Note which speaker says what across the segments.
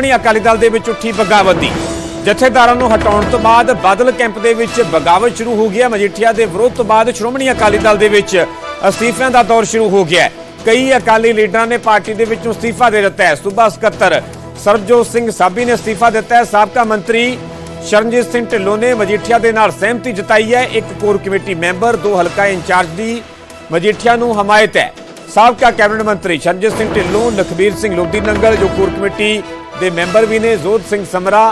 Speaker 1: ਸ਼੍ਰੋਮਣੀ ਅਕਾਲੀ ਦਲ ਦੇ ਵਿੱਚ ਉੱਠੀ ਬਗਾਵਤ। ਦੀ ਜਥੇਦਾਰਾਂ ਨੂੰ ਹਟਾਉਣ ਤੋਂ ਬਾਅਦ ਬਾਦਲ ਕੈਂਪ ਦੇ ਵਿੱਚ ਬਗਾਵਤ ਸ਼ੁਰੂ ਹੋ ਗਈ ਮਜੀਠੀਆ ਦੇ ਵਿਰੋਧ ਤੋਂ ਬਾਅਦ ਸ਼੍ਰੋਮਣੀ ਅਕਾਲੀ ਦਲ ਦੇ ਵਿੱਚ ਅਸਤੀਫਿਆਂ ਦਾ ਦੌਰ ਸ਼ੁਰੂ ਹੋ ਗਿਆ। ਕਈ ਅਕਾਲੀ ਲੀਡਰਾਂ ਨੇ ਪਾਰਟੀ ਦੇ ਵਿੱਚੋਂ ਅਸਤੀਫਾ ਦੇ ਦਿੱਤਾ ਹੈ। ਸੂਬਾ ਸਕੱਤਰ ਸਰਬਜੋਤ ਸਿੰਘ ਸਾਬੀ ਨੇ ਅਸਤੀਫਾ ਦਿੱਤਾ ਹੈ। ਸਾਬਕਾ ਮੰਤਰੀ ਸ਼ਰਨਜੀਤ ਸਿੰਘ ਢਿੱਲੋਂ ਨੇ ਮਜੀਠੀਆ ਦੇ ਨਾਲ ਸਹਿਮਤੀ ਜਤਾਈ ਹੈ। ਇੱਕ ਕੋਰ ਕਮੇਟੀ ਮੈਂਬਰ, ਦੋ ਹਲਕਾ ਇੰਚਾਰਜ ਦੀ ਮਜੀਠੀਆ ਨੂੰ ਹਮਾਇਤ ਹੈ। ਸਾਬਕਾ ਕੈਬਨਿਟ ਮੰਤਰੀ ਸ਼ਰਨਜੀਤ ਸਿੰਘ ਢਿੱਲੋਂ, ਲਖਬੀਰ ਸਿੰਘ ਲੋਧੀ ਨੰਗਲ, ਜੋ ਕੋਰ ਕਮੇਟੀ ਦੇ ਮੈਂਬਰ ਵੀ ਨੇ ਜ਼ੋਧ ਸਿੰਘ ਸਮਰਾ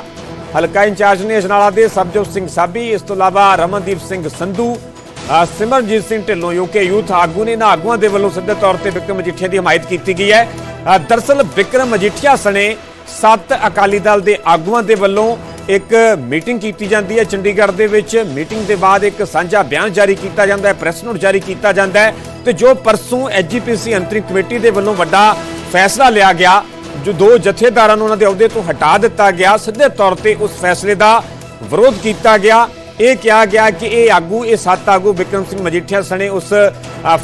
Speaker 1: ਹਲਕਾ ਇੰਚਾਰਜ ਨੇ ਅਜਨਾਲਾ ਦੇ ਸਰਬਜੋਤ ਸਿੰਘ ਸਾਬੀ ਇਸ ਤੋਂ ਇਲਾਵਾ ਰਮਨਦੀਪ ਸਿੰਘ ਸੰਧੂ ਅ, ਸਿਮਰਨਜੀਤ ਸਿੰਘ ਢਿੱਲੋਂ ਜੋ ਕਿ ਯੂਥ ਆਗੂ ਨੇ ਨਾ ਆਗੂਆਂ ਦੇ ਵੱਲੋਂ ਸਿੱਧੇ ਤੌਰ ਤੇ ਵਿਕਰਮ ਮਜੀਠੀਆ ਦੀ ਹਮਾਇਤ ਕੀਤੀ ਗਈ ਹੈ। ਅ, ਦਰਅਸਲ ਵਿਕਰਮ ਮਜੀਠੀਆ ਸਣੇ ਸੱਤ ਅਕਾਲੀ ਦਲ ਦੇ ਆਗੂਆਂ ਦੇ ਵੱਲੋਂ ਇੱਕ ਮੀਟਿੰਗ ਕੀਤੀ ਜਾਂਦੀ ਹੈ। ਚੰਡੀਗੜ੍ਹ ਦੇ ਵਿੱਚ ਮੀਟਿੰਗ ਦੇ ਬਾਅਦ ਇੱਕ ਸਾਂਝਾ ਬਿਆਨ ਜਾਰੀ ਕੀਤਾ ਜਾਂਦਾ ਹੈ ਪ੍ਰੈਸ ਨੋਟ ਜਾਰੀ ਕੀਤਾ ਜਾਂਦਾ ਹੈ ਤੇ ਜੋ ਪਰਸੋਂ ਐਜੀਪੀਸੀ ਅੰਤਰਿਮ ਕਮੇਟੀ ਦੇ ਵੱਲੋਂ ਵੱਡਾ ਫੈਸਲਾ ਲਿਆ ਗਿਆ। ਜੋ ਦੋ ਜਥੇਦਾਰਾਂ ਨੂੰ ਉਹਨਾਂ ਦੇ ਅਹੁਦੇ ਤੋਂ ਹਟਾ ਦਿੱਤਾ ਗਿਆ, ਸਿੱਧੇ ਤੌਰ ਤੇ ਉਸ ਫੈਸਲੇ ਦਾ ਵਿਰੋਧ ਕੀਤਾ ਗਿਆ। ਇਹ ਕਿਹਾ ਗਿਆ ਕਿ ਇਹ ਆਗੂ, ਇਹ ਸੱਤ ਆਗੂ ਵਿਕਰਮ ਸਿੰਘ ਮਜੀਠੀਆ ਸਣੇ ਉਸ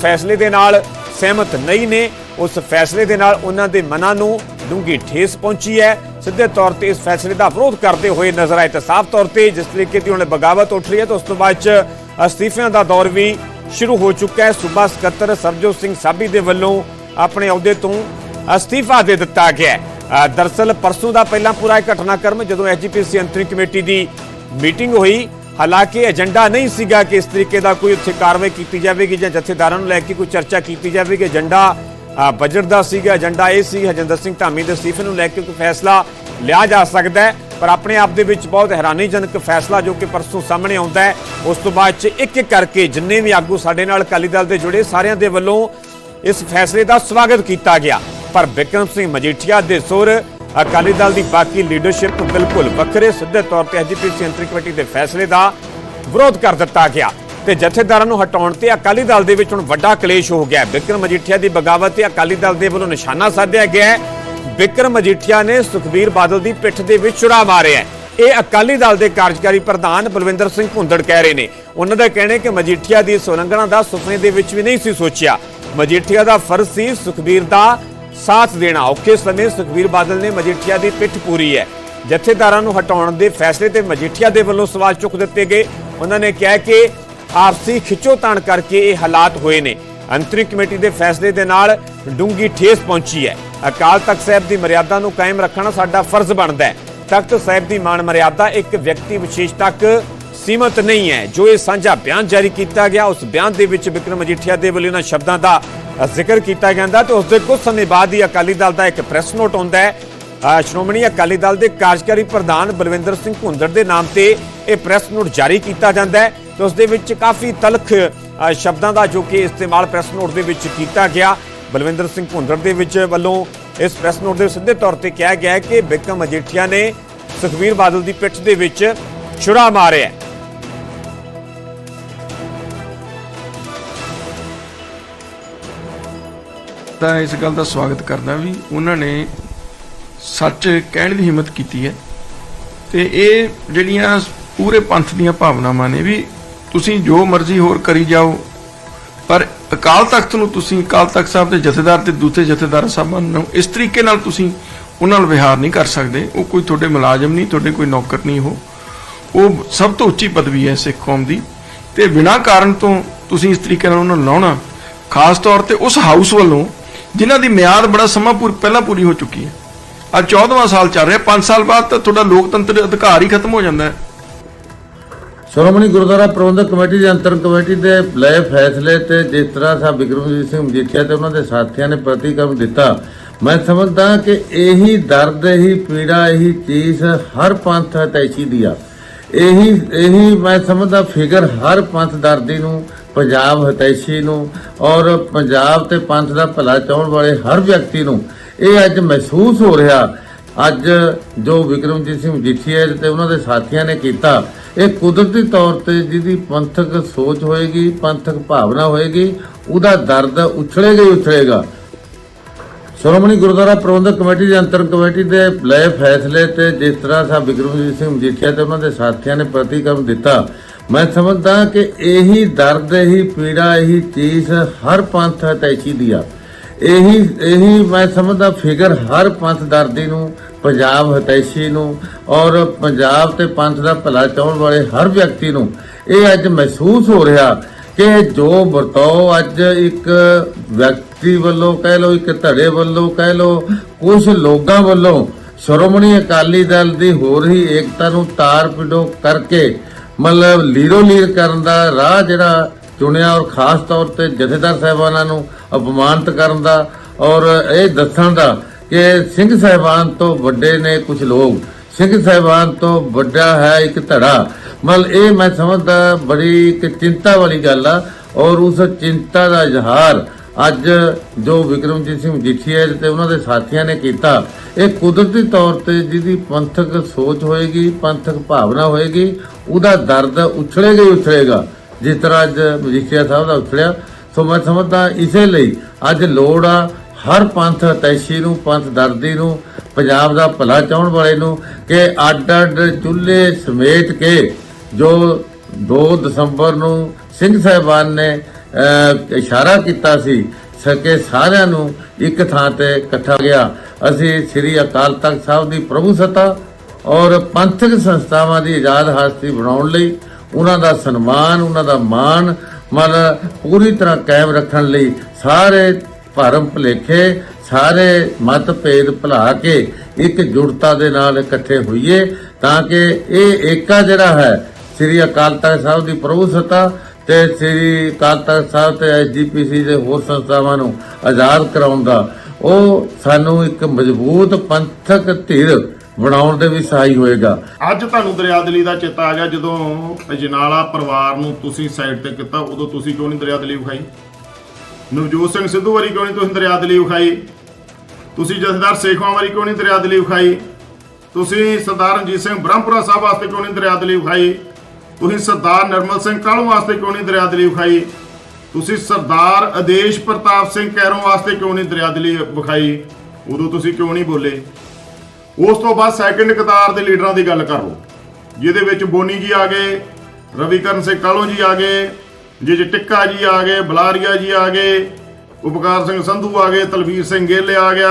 Speaker 1: ਫੈਸਲੇ ਦੇ ਨਾਲ ਸਹਿਮਤ ਨਹੀਂ ਨੇ। ਉਸ ਫੈਸਲੇ ਦੇ ਨਾਲ ਉਹਨਾਂ ਦੇ ਮਨਾਂ ਨੂੰ ਡੂੰਘੀ ਠੇਸ ਪਹੁੰਚੀ ਹੈ। ਸਿੱਧੇ ਤੌਰ ਤੇ ਇਸ ਫੈਸਲੇ ਦਾ ਵਿਰੋਧ ਕਰਦੇ ਹੋਏ ਨਜ਼ਰ ਆਏ ਤਾਂ ਸਾਫ਼ ਤੌਰ ਤੇ ਜਿਸ ਤਰੀਕੇ ਦੀ ਉਹਨੇ ਬਗਾਵਤ ਉੱਠ ਰਹੀ ਹੈ ਤਾਂ ਉਸ ਤੋਂ ਬਾਅਦ ਚ ਅਸਤੀਫਿਆਂ ਦਾ ਦੌਰ ਵੀ ਸ਼ੁਰੂ ਹੋ ਚੁੱਕਾ ਹੈ। ਸੂਬਾ ਸਕੱਤਰ ਸਰਜੋਤ ਸਿੰਘ ਸਾਬੀ ਦੇ ਵੱਲੋਂ ਆਪਣੇ ਅਹੁਦੇ ਤੋਂ ਅਸਤੀਫਾ ਦੇ ਦਿੱਤਾ ਗਿਆ ਹੈ। ਦਰਅਸਲ ਪਰਸੋਂ ਦਾ ਪਹਿਲਾਂ ਪੂਰਾ ਘਟਨਾਕ੍ਰਮ ਜਦੋਂ ਐਜੀਪੀਸੀ ਅੰਤਰਿਮ ਕਮੇਟੀ ਦੀ ਮੀਟਿੰਗ ਹੋਈ, ਹਾਲਾਂਕਿ ਏਜੰਡਾ ਨਹੀਂ ਸੀਗਾ ਕਿ ਇਸ ਤਰੀਕੇ ਦਾ ਕੋਈ ਉੱਥੇ ਕਾਰਵਾਈ ਕੀਤੀ ਜਾਵੇਗੀ ਜਾਂ ਜਥੇਦਾਰਾਂ ਨੂੰ ਲੈ ਕੇ ਕੋਈ ਚਰਚਾ ਕੀਤੀ ਜਾਵੇਗੀ। ਏਜੰਡਾ ਬਜਟ ਦਾ ਸੀਗਾ, ਏਜੰਡਾ ਇਹ ਸੀ ਹਜਿੰਦਰ ਸਿੰਘ ਧਾਮੀ ਦੇ ਅਸਤੀਫੇ ਨੂੰ ਲੈ ਕੇ ਕੋਈ ਫੈਸਲਾ ਲਿਆ ਜਾ ਸਕਦਾ ਹੈ, ਪਰ ਆਪਣੇ ਆਪ ਦੇ ਵਿੱਚ ਬਹੁਤ ਹੈਰਾਨੀਜਨਕ ਫੈਸਲਾ ਜੋ ਕਿ ਪਰਸੋਂ ਸਾਹਮਣੇ ਆਉਂਦਾ ਹੈ। ਉਸ ਤੋਂ ਬਾਅਦ ਚ ਇੱਕ ਇੱਕ ਕਰਕੇ ਜਿੰਨੇ ਵੀ ਆਗੂ ਸਾਡੇ ਨਾਲ ਅਕਾਲੀ ਦਲ ਦੇ ਜੁੜੇ, ਸਾਰਿਆਂ ਦੇ ਵੱਲੋਂ ਇਸ ਫੈਸਲੇ ਦਾ ਸਵਾਗਤ ਕੀਤਾ ਗਿਆ। ਪਰ ਵਿਕਰਮ ਸਿੰਘ ਮਜੀਠੀਆ ਦੇ ਸੁਰ ਅਕਾਲੀ ਦਲ ਦੀ ਬਾਕੀ ਲੀਡਰਸ਼ਿਪ ਬਿਲਕੁਲ ਵੱਖਰੇ, ਸਿੱਧੇ ਤੌਰ ਤੇ ਐਜੀਪੀਸੀ ਅੰਤਰਿਮ ਕਮੇਟੀ ਦੇ ਫੈਸਲੇ ਦਾ ਵਿਰੋਧ ਕਰ ਦਿੱਤਾ ਗਿਆ ਤੇ ਜਥੇਦਾਰਾਂ ਨੂੰ ਹਟਾਉਣ ਤੇ ਅਕਾਲੀ ਦਲ ਦੇ ਵਿੱਚ ਹੁਣ ਵੱਡਾ ਕਲੇਸ਼ ਹੋ ਗਿਆ। ਵਿਕਰਮ ਮਜੀਠੀਆ ਦੀ ਬਗਾਵਤ ਤੇ ਅਕਾਲੀ ਦਲ ਦੇ ਵੱਲੋਂ ਨਿਸ਼ਾਨਾ ਸਾਧਿਆ ਗਿਆ ਹੈ। ਵਿਕਰਮ ਮਜੀਠੀਆ ਨੇ ਸੁਖਬੀਰ ਬਾਦਲ ਦੀ ਪਿੱਠ ਦੇ ਵਿੱਚ ਛੁਰਾ ਮਾਰਿਆ ਹੈ। ਇਹ ਅਕਾਲੀ ਦਲ ਦੇ ਕਾਰਜਕਾਰੀ ਪ੍ਰਧਾਨ ਬਲਵਿੰਦਰ ਸਿੰਘ ਭੁੰਦੜ ਕਹਿ ਰਹੇ ਨੇ। ਉਹਨਾਂ ਦਾ ਕਹਿਣਾ ਹੈ ਕਿ ਮਜੀਠੀਆ ਦੀ ਸੁਲੰਘਣਾ ਦਾ ਸੁਪਨੇ ਦੇ ਵਿੱਚ ਵੀ ਨਹੀਂ ਸੀ ਸੋਚਿਆ। ਮਜੀਠੀਆ ਦਾ ਫਰਜ਼ ਸੀ ਸੁਖਬੀਰ ਦਾ ਸਾਥ ਦੇਣਾ। ਔਖੇ ਸਮੇਂ ਸੁਖਬੀਰ ਬਾਦਲ ਨੇ ਮਜੀਠੀਆ ਦੀ ਪਿੱਠ ਪੂਰੀ ਹੈ। ਜਥੇਦਾਰਾਂ ਨੂੰ ਹਟਾਉਣ ਦੇ ਫੈਸਲੇ ਤੇ ਮਜੀਠੀਆ ਦੇ ਵੱਲੋਂ ਸਵਾਲ ਚੁੱਕ ਦਿੱਤੇ ਗਏ। ਉਹਨਾਂ ਨੇ ਕਿਹਾ ਕਿ ਆਪਸੀ ਖਿੱਚੋਤਾਣ ਕਰਕੇ ਇਹ ਹਾਲਾਤ ਹੋਏ ਨੇ। ਅੰਤਰਿਮ ਕਮੇਟੀ ਦੇ ਫੈਸਲੇ ਦੇ ਨਾਲ ਡੂੰਗੀ ਠੇਸ ਪਹੁੰਚੀ ਹੈ। ਅਕਾਲ ਤਖਤ ਸਾਹਿਬ ਦੀ ਮਰਿਆਦਾ ਨੂੰ ਕਾਇਮ ਰੱਖਣਾ ਸਾਡਾ ਫਰਜ਼ ਬਣਦਾ ਹੈ। ਤਖਤ ਸਾਹਿਬ ਦੀ ਮਾਣ ਮਰਿਆਦਾ ਇੱਕ ਵਿਅਕਤੀ ਵਿਸ਼ੇਸ਼ ਤੱਕ ਸੀਮਤ ਨਹੀਂ ਹੈ। ਜੋ ਇਹ ਸਾਂਝਾ ਬਿਆਨ ਜਾਰੀ ਕੀਤਾ ਗਿਆ, ਉਸ ਬਿਆਨ ਦੇ ਵਿੱਚ ਵਿਕਰਮ ਮਜੀਠੀਆ ਦੇ ਵੱਲੋਂ ਇਹਨਾਂ ਸ਼ਬਦਾਂ ਦਾ ਜ਼ਿਕਰ ਕੀਤਾ ਜਾਂਦਾ ਤੇ ਉਸ ਦੇ ਕੁਝ ਸਮੇਂ ਬਾਅਦ ਹੀ ਅਕਾਲੀ ਦਲ ਦਾ ਇੱਕ ਪ੍ਰੈਸ ਨੋਟ ਆਉਂਦਾ ਹੈ। ਸ਼੍ਰੋਮਣੀ ਅਕਾਲੀ ਦਲ ਦੇ ਕਾਰਜਕਾਰੀ ਪ੍ਰਧਾਨ ਬਲਵਿੰਦਰ ਸਿੰਘ ਭੁੰਦੜ ਦੇ ਨਾਮ ਤੇ ਇਹ ਪ੍ਰੈਸ ਨੋਟ ਜਾਰੀ ਕੀਤਾ ਜਾਂਦਾ ਹੈ ਤੇ ਉਸ ਦੇ ਵਿੱਚ ਕਾਫੀ ਤਲਖ ਸ਼ਬਦਾਂ ਦਾ ਜੋ ਕਿ ਇਸਤੇਮਾਲ ਪ੍ਰੈਸ ਨੋਟ ਦੇ ਵਿੱਚ ਕੀਤਾ ਗਿਆ। ਬਲਵਿੰਦਰ ਸਿੰਘ ਭੁੰਦੜ ਦੇ ਵਿੱਚ ਵੱਲੋਂ ਇਸ ਪ੍ਰੈਸ ਨੋਟ ਦੇ ਸਿੱਧੇ ਤੌਰ ਤੇ ਕਿਹਾ ਗਿਆ ਹੈ ਕਿ ਬਿਕਮ ਅਜੀਠੀਆ ਨੇ ਸੁਖਬੀਰ ਬਾਦਲ ਦੀ ਪਿੱਠ ਦੇ ਵਿੱਚ ਛੁਰਾ ਮਾਰਿਆ
Speaker 2: ਤਾਂ ਇਸ ਗੱਲ ਦਾ ਸਵਾਗਤ ਕਰਦਾ ਵੀ ਉਹਨਾਂ ਨੇ ਸੱਚ ਕਹਿਣ ਦੀ ਹਿੰਮਤ ਕੀਤੀ ਹੈ ਤੇ ਇਹ ਜਿਹੜੀਆਂ ਪੂਰੇ ਪੰਥ ਦੀਆਂ ਭਾਵਨਾਵਾਂ ਨੇ ਵੀ ਤੁਸੀਂ ਜੋ ਮਰਜ਼ੀ ਹੋਰ ਕਰੀ ਜਾਓ, ਪਰ ਅਕਾਲ ਤਖਤ ਨੂੰ ਤੁਸੀਂ ਅਕਾਲ ਤਖਤ ਸਾਹਿਬ ਦੇ ਜਥੇਦਾਰ ਤੇ ਦੂਸਰੇ ਜਥੇਦਾਰ ਸਾਹਿਬਾਨ ਨੂੰ ਇਸ ਤਰੀਕੇ ਨਾਲ ਤੁਸੀਂ ਉਹਨਾਂ ਨਾਲ ਵਿਹਾਰ ਨਹੀਂ ਕਰ ਸਕਦੇ, ਉਹ ਕੋਈ ਤੁਹਾਡੇ ਮੁਲਾਜ਼ਮ ਨਹੀਂ, ਤੁਹਾਡੇ ਕੋਈ ਨੌਕਰ ਨਹੀਂ ਹੋ ਉਹ ਸਭ ਤੋਂ ਉੱਚੀ ਪਦਵੀ ਹੈ ਸਿੱਖ ਕੌਮ ਦੀ ਤੇ ਬਿਨਾਂ ਕਾਰਨ ਤੋਂ ਤੁਸੀਂ ਇਸ ਤਰੀਕੇ ਨਾਲ ਉਹਨਾਂ ਨੂੰ ਲਾਉਣਾ, ਖਾਸ ਤੌਰ ਤੇ ਉਸ ਹਾਊਸ ਵੱਲੋਂ ਜਿਨ੍ਹਾਂ ਦੀ ਮਿਆਦ ਬੜਾ ਸਮਾਂ ਪਹਿਲਾਂ ਪੂਰੀ ਹੋ ਚੁੱਕੀ ਹੈ। ਅੱਜ 14ਵਾਂ ਸਾਲ ਚੱਲ ਰਿਹਾ 5 ਸਾਲ ਬਾਅਦ ਤਾਂ ਤੁਹਾਡਾ ਲੋਕਤੰਤਰ ਅਧਿਕਾਰ ਹੀ ਖਤਮ ਹੋ ਜਾਂਦਾ ਹੈ।
Speaker 3: ਸ਼੍ਰੋਮਣੀ ਗੁਰਦੁਆਰਾ ਪ੍ਰਬੰਧਕ ਕਮੇਟੀ ਦੀ ਅੰਤਰ ਕਮੇਟੀ ਦੇ ਲਏ ਫੈਸਲੇ ਤੇ ਜਿਸ ਤਰ੍ਹਾਂ ਸਾਹਿਬ ਬਿਕਰਮਜੀਤ ਸਿੰਘ ਮਜੀਠੀਆ ਤੇ ਉਹਨਾਂ ਦੇ ਸਾਥੀਆਂ ਨੇ ਪ੍ਰਤੀਕਰਮ ਦਿੱਤਾ, ਮੈਂ ਸਮਝਦਾ ਕਿ ਇਹੀ ਦਰਦ, ਇਹੀ ਪੀੜਾ, ਇਹੀ ਚੀਜ਼ ਹਰ ਪੰਥ ਹਤੈਸ਼ੀ ਦੀ ਆ। ਇਹੀ ਇਹੀ ਮੈਂ ਸਮਝਦਾ ਫਿਕਰ ਹਰ ਪੰਥ ਦਰਦੀ ਨੂੰ ਪੰਜਾਬ ਹਤੈਸ਼ੀ ਨੂੰ ਔਰ ਪੰਜਾਬ ਤੇ ਪੰਥ ਦਾ ਭਲਾ ਚਾਹਣ ਵਾਲੇ ਹਰ ਵਿਅਕਤੀ ਨੂੰ ਇਹ ਅੱਜ ਮਹਿਸੂਸ ਹੋ ਰਿਹਾ। ਅੱਜ ਜੋ ਵਿਕਰਮਜੀਤ ਸਿੰਘ ਮਜੀਠੀਆ ਤੇ ਉਹਨਾਂ ਦੇ ਸਾਥੀਆਂ ਨੇ ਕੀਤਾ, ਇਹ ਕੁਦਰਤੀ ਤੌਰ ਤੇ ਜਿਹਦੀ ਪੰਥਕ ਸੋਚ ਹੋਏਗੀ, ਪੰਥਕ ਭਾਵਨਾ ਹੋਏਗੀ, ਉਹਦਾ ਦਰਦ ਉਛਲੇਗਾ ਹੀ ਉਛਲੇਗਾ। ਸ਼੍ਰੋਮਣੀ ਗੁਰਦੁਆਰਾ ਪ੍ਰਬੰਧਕ ਕਮੇਟੀ ਦੀ ਅੰਤਰ ਕਮੇਟੀ ਦੇ ਲਏ ਫੈਸਲੇ ਤੇ ਜਿਸ ਤਰ੍ਹਾਂ ਸਾਹਿਬ ਬਿਕਰਮਜੀਤ ਸਿੰਘ ਮਜੀਠੀਆ ਤੇ ਉਹਨਾਂ ਦੇ ਸਾਥੀਆਂ ਨੇ ਪ੍ਰਤੀਕਰਮ ਦਿੱਤਾ। ਮੈਂ ਸਮਝਦਾ ਕਿ ਇਹੀ ਦਰਦ, ਇਹੀ ਪੀੜਾ, ਇਹੀ ਚੀਜ਼ ਹਰ ਪੰਥ ਹਤੈਸ਼ੀ ਦੀ ਆ। ਇਹੀ ਇਹੀ ਮੈਂ ਸਮਝਦਾ ਫਿਗਰ ਹਰ ਪੰਥ ਦਰਦੀ ਨੂੰ, ਪੰਜਾਬ ਹਤੈਸ਼ੀ ਨੂੰ ਔਰ ਪੰਜਾਬ ਤੇ ਪੰਥ ਦਾ ਭਲਾ ਚਾਹਣ ਵਾਲੇ ਹਰ ਵਿਅਕਤੀ ਨੂੰ ਇਹ ਅੱਜ ਮਹਿਸੂਸ ਹੋ ਰਿਹਾ ਕਿ ਜੋ ਵਰਤਾਓ ਅੱਜ ਇੱਕ ਵਿਅਕਤੀ ਵੱਲੋਂ ਕਹਿ ਲਓ, ਇੱਕ ਧੜੇ ਵੱਲੋਂ ਕਹਿ ਲਓ ਕੁਝ ਲੋਕਾਂ ਵੱਲੋਂ ਸ਼੍ਰੋਮਣੀ ਅਕਾਲੀ ਦਲ ਦੀ ਹੋ ਰਹੀ ਏਕਤਾ ਨੂੰ ਤਾਰ ਪਿਡੋ ਕਰਕੇ ਮਤਲਬ ਲੀਰੋ ਲੀਰ ਕਰਨ ਦਾ ਰਾਹ ਜਿਹੜਾ ਚੁਣਿਆ ਔਰ ਖਾਸ ਤੌਰ ਤੇ ਜਥੇਦਾਰ ਸਾਹਿਬਾਨਾਂ ਨੂੰ ਅਪਮਾਨਿਤ ਕਰਨ ਦਾ ਔਰ ਇਹ ਦੱਸਣ ਦਾ ਕਿ ਸਿੰਘ ਸਾਹਿਬਾਨ ਤੋਂ ਵੱਡੇ ਨੇ ਕੁਝ ਲੋਕ। ਸਿੰਘ ਸਾਹਿਬਾਨ ਤੋਂ ਵੱਡਾ ਹੈ ਇੱਕ ਧੜਾ। ਮਤਲਬ ਇਹ ਮੈਂ ਸਮਝਦਾ ਬੜੀ ਇੱਕ ਚਿੰਤਾ ਵਾਲੀ ਗੱਲ ਆ ਔਰ ਉਸ ਚਿੰਤਾ ਦਾ ਇਜ਼ਹਾਰ ਅੱਜ ਜੋ ਵਿਕਰਮਜੀਤ ਸਿੰਘ ਮਜੀਠੀਆ ਤੇ ਉਹਨਾਂ ਦੇ ਸਾਥੀਆਂ ਨੇ ਕੀਤਾ, ਇਹ ਕੁਦਰਤੀ ਤੌਰ ਤੇ ਜਿਹਦੀ ਪੰਥਕ ਸੋਚ ਹੋਏਗੀ, ਪੰਥਕ ਭਾਵਨਾ ਹੋਏਗੀ, ਉਹਦਾ ਦਰਦ ਉਛਲੇਗਾ ਹੀ ਉਛਲੇਗਾ, ਜਿਸ ਤਰ੍ਹਾਂ ਅੱਜ ਮਜੀਠੀਆ ਸਾਹਿਬ ਦਾ ਉਛਲਿਆ। ਸੋ ਮੈਂ ਸਮਝਦਾ ਇਸੇ ਲਈ ਅੱਜ ਲੋੜ ਆ ਹਰ ਪੰਥ ਤੈਸ਼ੀ ਨੂੰ, ਪੰਥ ਦਰਦੀ ਨੂੰ, ਪੰਜਾਬ ਦਾ ਭਲਾ ਚਾਹਣ ਵਾਲੇ ਨੂੰ ਕਿ ਅੱਡ ਅੱਡ ਚੁੱਲ੍ਹੇ ਸਮੇਟ ਕੇ ਜੋ 2 ਦਸੰਬਰ ਨੂੰ ਸਿੰਘ ਸਾਹਿਬਾਨ ਨੇ ਇਸ਼ਾਰਾ ਕੀਤਾ ਸੀ, ਸਕੇ ਸਾਰਿਆਂ ਨੂੰ ਇੱਕ ਥਾਂ ਤੇ ਇਕੱਠਾ ਗਿਆ। ਅਸੀਂ ਸ੍ਰੀ ਅਕਾਲ ਤਖਤ ਸਾਹਿਬ ਦੀ ਪ੍ਰਭੂ ਸੱਤਾ ਔਰ ਪੰਥਕ ਸੰਸਥਾਵਾਂ ਦੀ ਆਜ਼ਾਦ ਹਾਸਤੀ ਬਣਾਉਣ ਲਈ ਉਹਨਾਂ ਦਾ ਸਨਮਾਨ, ਉਹਨਾਂ ਦਾ ਮਾਣ, ਮਨ ਪੂਰੀ ਤਰ੍ਹਾਂ ਕਾਇਮ ਰੱਖਣ ਲਈ ਸਾਰੇ ਭਰਮ ਭੁਲੇਖੇ, ਸਾਰੇ ਮਤਭੇਦ ਭੁਲਾ ਕੇ ਇੱਕ ਜੁੜਤਾ ਦੇ ਨਾਲ ਇਕੱਠੇ ਹੋਈਏ ਤਾਂ ਕਿ ਇਹ ਏਕਾ ਜਿਹੜਾ ਹੈ, ਸ੍ਰੀ ਅਕਾਲ ਤਖਤ ਸਾਹਿਬ ਦੀ ਪ੍ਰਭੂ ਸੱਤਾ ਤੇ ਸ੍ਰੀ ਅਕਾਲ ਤਖਤ ਸਾਹਿਬ ਤੇ ਐਸਜੀਪੀਸੀ ਦੇ ਹੋਰ ਸੰਸਥਾਵਾਂ ਨੂੰ ਆਜ਼ਾਦ ਕਰਾਉਣ ਦਾ, ਉਹ ਸਾਨੂੰ ਇੱਕ ਮਜ਼ਬੂਤ ਪੰਥਕ ਧਿਰ ਬਣਾਉਣ ਦੇ ਵੀ ਸਹਾਈ ਹੋਏਗਾ।
Speaker 4: ਅੱਜ ਤੁਹਾਨੂੰ ਦਰਿਆਦਲੀ ਦਾ ਚੇਤਾ ਆ ਗਿਆ, ਜਦੋਂ ਅਜਨਾਲਾ ਪਰਿਵਾਰ ਨੂੰ ਤੁਸੀਂ ਸਾਈਡ ਤੇ ਕੀਤਾ, ਉਦੋਂ ਤੁਸੀਂ ਕਿਉਂ ਨਹੀਂ ਦਰਿਆਦਲੀ ਵਿਖਾਈ ਨਵਜੋਤ ਸਿੰਘ ਸਿੱਧੂ ਵਾਰੀ ਕਿਉਂ ਨਹੀਂ ਤੁਸੀਂ ਦਰਿਆਦਲੀ ਵਿਖਾਈ ਤੁਸੀਂ ਜਥੇਦਾਰ ਸੇਖਵਾਂ ਵਾਰੀ ਕਿਉਂ ਨਹੀਂ ਦਰਿਆਦਲੀ ਵਿਖਾਈ ਤੁਸੀਂ ਸਰਦਾਰ ਰਣਜੀਤ ਸਿੰਘ ਬ੍ਰਹਮਪੁਰਾ ਸਾਹਿਬ ਵਾਸਤੇ ਕਿਉਂ ਨਹੀਂ ਦਰਿਆਦਲੀ ਵਿਖਾਈ ਤੁਸੀਂ ਸਰਦਾਰ ਨਰਮਲ ਸਿੰਘ ਕਾਹਲੋਂ ਵਾਸਤੇ ਕਿਉਂ ਨਹੀਂ ਦਰਿਆ ਦਲੀ ਵਿਖਾਈ? ਤੁਸੀਂ ਸਰਦਾਰ ਆਦੇਸ਼ ਪ੍ਰਤਾਪ ਸਿੰਘ ਕੈਰੋਂ ਵਾਸਤੇ ਕਿਉਂ ਨਹੀਂ ਦਰਿਆ ਦਲੀ ਵਿਖਾਈ? ਉਦੋਂ ਤੁਸੀਂ ਕਿਉਂ ਨਹੀਂ ਬੋਲੇ? ਉਸ ਤੋਂ ਬਾਅਦ ਸੈਕੰਡ ਕਤਾਰ ਦੇ ਲੀਡਰਾਂ ਦੀ ਗੱਲ ਕਰ ਲਓ। ਜਿਹਦੇ ਵਿੱਚ ਬੋਨੀ ਜੀ ਆ ਗਏ ਰਵੀਕਰਨ ਸਿੰਘ ਕਾਲੋਂ ਜੀ ਆ ਗਏ ਜਿਹ 'ਚ ਟਿੱਕਾ ਜੀ ਆ ਗਏ ਬਲਾਰੀਆ ਜੀ ਆ ਗਏ ਉਪਕਾਰ ਸਿੰਘ ਸੰਧੂ ਆ ਗਏ ਤਲਵੀਰ ਸਿੰਘ ਗਿੱਲ ਆ ਗਿਆ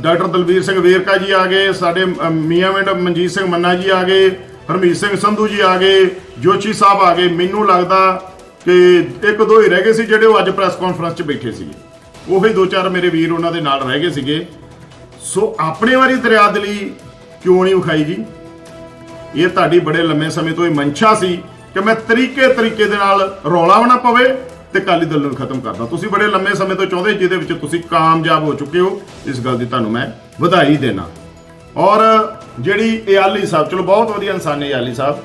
Speaker 4: ਡਾਕਟਰ ਦਲਵੀਰ ਸਿੰਘ ਵੇਰਕਾ ਜੀ ਆ ਗਏ ਸਾਡੇ ਅ, ਮੀਆਂ ਮਿੰਟ ਮਨਜੀਤ ਸਿੰਘ ਮੰਨਾ ਜੀ ਆ ਗਏ ਹਰਮੀਤ ਸਿੰਘ ਸੰਧੂ ਜੀ ਆ ਗਏ, ਜੋਸ਼ੀ ਸਾਹਿਬ ਆ ਗਏ। ਮੈਨੂੰ ਲੱਗਦਾ ਕਿ ਇੱਕ ਦੋ ਹੀ ਰਹਿ ਗਏ ਸੀ ਜਿਹੜੇ ਉਹ ਅੱਜ ਪ੍ਰੈਸ ਕਾਨਫਰੰਸ 'ਚ ਬੈਠੇ ਸੀਗੇ। ਉਹੀ ਦੋ ਚਾਰ ਮੇਰੇ ਵੀਰ ਉਹਨਾਂ ਦੇ ਨਾਲ ਰਹਿ ਗਏ ਸੀਗੇ। ਸੋ ਆਪਣੇ ਵਾਰੀ ਦਰਿਆ ਦਰਿਆਦਲੀ ਕਿਉਂ ਨਹੀਂ ਵਿਖਾਈ ਜੀ? ਇਹ ਤੁਹਾਡੀ ਬੜੇ ਲੰਮੇ ਸਮੇਂ ਤੋਂ ਇਹ ਮਨਸ਼ਾ ਸੀ ਕਿ ਮੈਂ ਤਰੀਕੇ ਤਰੀਕੇ ਦੇ ਨਾਲ ਰੌਲਾ ਵੀ ਨਾ ਪਵੇ ਤੇ ਕਾਲੀ ਦਲ ਨੂੰ ਖਤਮ ਕਰਦਾ। ਤੁਸੀਂ ਬੜੇ ਲੰਮੇ ਸਮੇਂ ਤੋਂ ਚਾਹੁੰਦੇ ਜਿਹਦੇ ਵਿੱਚ ਤੁਸੀਂ ਕਾਮਯਾਬ ਹੋ ਚੁੱਕੇ ਹੋ। ਇਸ ਗੱਲ ਦੀ ਤੁਹਾਨੂੰ ਮੈਂ ਵਧਾਈ ਦੇਣਾ। ਔਰ ਜਿਹੜੀ ਇਆਲੀ ਸਾਹਿਬ, ਚਲੋ ਬਹੁਤ ਵਧੀਆ ਇਨਸਾਨ ਨੇ ਇਆਲੀ ਸਾਹਿਬ,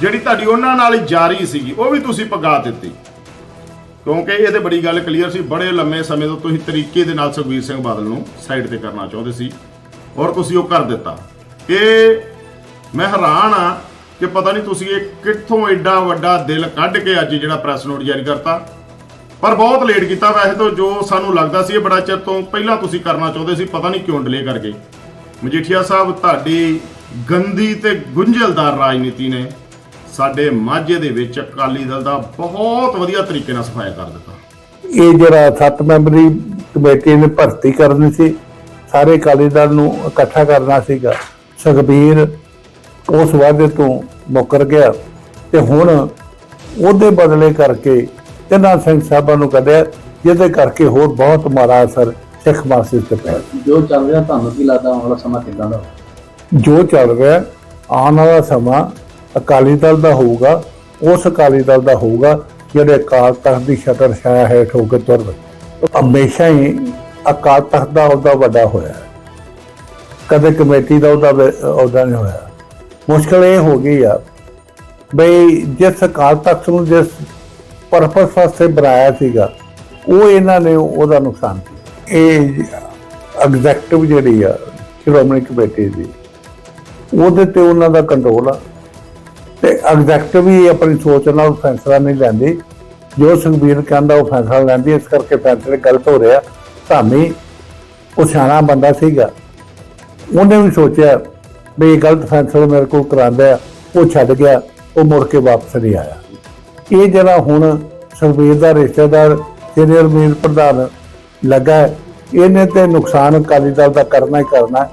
Speaker 4: ਜਿਹੜੀ ਤੁਹਾਡੀ ਉਹਨਾਂ ਨਾਲ ਹੀ ਜਾਰੀ ਸੀਗੀ, ਉਹ ਵੀ ਤੁਸੀਂ ਪਗਾ ਦਿੱਤੀ। ਕਿਉਂਕਿ ਇਹ ਤੇ ਬੜੀ ਗੱਲ ਕਲੀਅਰ ਸੀ, ਬੜੇ ਲੰਮੇ ਸਮੇਂ ਤੋਂ ਤੁਸੀਂ ਤਰੀਕੇ ਦੇ ਨਾਲ ਸੁਖਬੀਰ ਸਿੰਘ ਬਾਦਲ ਨੂੰ ਸਾਈਡ ਤੇ ਕਰਨਾ ਚਾਹੁੰਦੇ ਸੀ, ਔਰ ਤੁਸੀਂ ਉਹ ਕਰ ਦਿੱਤਾ। ਇਹ ਮੈਂ ਹੈਰਾਨ ਆ ਕਿ ਪਤਾ ਨਹੀਂ ਤੁਸੀਂ ਇਹ ਕਿੱਥੋਂ ਐਡਾ ਵੱਡਾ ਦਿਲ ਕੱਢ ਕੇ ਅੱਜ ਜਿਹੜਾ ਪ੍ਰੈਸ ਨੋਟ ਜਾਰੀ ਕਰਤਾ। ਪਰ ਬਹੁਤ ਲੇਟ ਕੀਤਾ। ਵੈਸੇ ਤਾਂ ਜੋ ਸਾਨੂੰ ਲੱਗਦਾ ਸੀ, ਇਹ ਬੜਾ ਚਿਰ ਤੋਂ ਪਹਿਲਾਂ ਤੁਸੀਂ ਕਰਨਾ ਚਾਹੁੰਦੇ ਸੀ, ਪਤਾ ਨਹੀਂ ਕਿਉਂ ਡਿਲੇ ਕਰ ਗਏ ਮਜੀਠੀਆ ਸਾਹਿਬ, ਤੁਹਾਡੀ ਗੰਦੀ ਤੇ ਗੁੰਝਲਦਾਰ ਰਾਜਨੀਤੀ ਨੇ ਸਾਡੇ ਮਾਝੇ ਦੇ ਵਿੱਚ ਅਕਾਲੀ ਦਲ ਦਾ ਬਹੁਤ ਵਧੀਆ ਤਰੀਕੇ ਨਾਲ ਸਫਾਇਆ ਕਰ ਦਿੱਤਾ।
Speaker 5: ਇਹ ਜਿਹੜਾ ਸੱਤ ਮੈਂਬਰੀ ਕਮੇਟੀ ਨੇ ਭਰਤੀ ਕਰਨੀ ਸੀ, ਸਾਰੇ ਅਕਾਲੀ ਦਲ ਨੂੰ ਇਕੱਠਾ ਕਰਨਾ ਸੀਗਾ। ਸੁਖਬੀਰ ਉਸ ਵਾਅਦੇ ਤੋਂ ਮੁੱਕਰ ਗਿਆ ਤੇ ਹੁਣ ਉਹਦੇ ਬਦਲੇ ਕਰਕੇ ਤਿੰਨਾਂ ਸਿੰਘ ਸਾਹਿਬਾਂ ਨੂੰ ਕੱਢਿਆ, ਜਿਹਦੇ ਕਰਕੇ ਹੋਰ ਬਹੁਤ ਮਾੜਾ ਅਸਰ ਸਿੱਖ ਮਾਸਿਸ ਤੇ ਪਿਆ
Speaker 6: ਜੋ ਚੱਲ ਰਿਹਾ ਤੁਹਾਨੂੰ ਕੀ ਲੱਗਦਾ ਆਉਣ ਵਾਲਾ ਸਮਾਂ ਕਿੱਦਾਂ ਦਾ?
Speaker 5: ਜੋ ਚੱਲ ਰਿਹਾ ਆਉਣ ਵਾਲਾ ਸਮਾਂ ਅਕਾਲੀ ਦਲ ਦਾ ਹੋਊਗਾ ਉਸ ਅਕਾਲੀ ਦਲ ਦਾ ਹੋਊਗਾ ਜਿਹੜੇ ਅਕਾਲ ਤਖਤ ਦੀ ਛਤਰ ਛਾਇਆ ਹੋ ਕੇ ਤੁਰ ਹਮੇਸ਼ਾ ਹੀ ਅਕਾਲ ਤਖਤ ਦਾ ਉਹਦਾ ਵੱਡਾ ਹੋਇਆ। ਕਦੇ ਕਮੇਟੀ ਦਾ ਉਹਦਾ ਉਹਦਾ ਨਹੀਂ ਹੋਇਆ ਮੁਸ਼ਕਲ ਇਹ ਹੋ ਗਈ ਆ ਬਈ ਜਿਸ ਅਕਾਲ ਤਖਤ ਨੂੰ ਜਿਸ ਪਰਪਸ ਵਾਸਤੇ ਬਣਾਇਆ ਸੀਗਾ ਉਹ ਇਹਨਾਂ ਨੇ ਉਹਦਾ ਨੁਕਸਾਨ ਕੀਤਾ ਇਹ ਐਗਜ਼ੈਕਟਿਵ ਜਿਹੜੀ ਆ, ਸ਼੍ਰੋਮਣੀ ਕਮੇਟੀ ਦੀ, ਉਹਦੇ ਤੇ ਉਹਨਾਂ ਦਾ ਕੰਟਰੋਲ ਆ। ਤੇ ਐਗਜ਼ੈਕਟਿਵ ਹੀ ਆਪਣੀ ਸੋਚ ਨਾਲ ਫੈਸਲਾ ਨਹੀਂ ਲੈਂਦੀ। ਜੋ ਸੁਖਬੀਰ ਕਹਿੰਦਾ ਉਹ ਫੈਸਲਾ ਲੈਂਦੀ, ਇਸ ਕਰਕੇ ਫੈਸਲੇ ਗਲਤ ਹੋ ਰਿਹਾ ਧਾਮੀ ਉਹ ਸਿਆਣਾ ਬੰਦਾ ਸੀਗਾ। ਉਹਨੇ ਵੀ ਸੋਚਿਆ ਵੀ ਇਹ ਗਲਤ ਫੈਸਲਾ ਮੇਰੇ ਕੋਲ ਕਰਾਉਂਦਾ ਉਹ ਛੱਡ ਗਿਆ, ਉਹ ਮੁੜ ਕੇ ਵਾਪਸ ਨਹੀਂ ਆਇਆ। ਇਹ ਜਿਹੜਾ ਹੁਣ ਸੁਖਬੀਰ ਦਾ ਰਿਸ਼ਤੇਦਾਰ ਸੀਨੀਅਰ ਮੀਰ ਪ੍ਰਧਾਨ ਲੱਗਾ ਹੈ। ਇਹਨੇ ਤੇ ਨੁਕਸਾਨ ਅਕਾਲੀ ਦਲ ਦਾ ਕਰਨਾ ਹੀ ਕਰਨਾ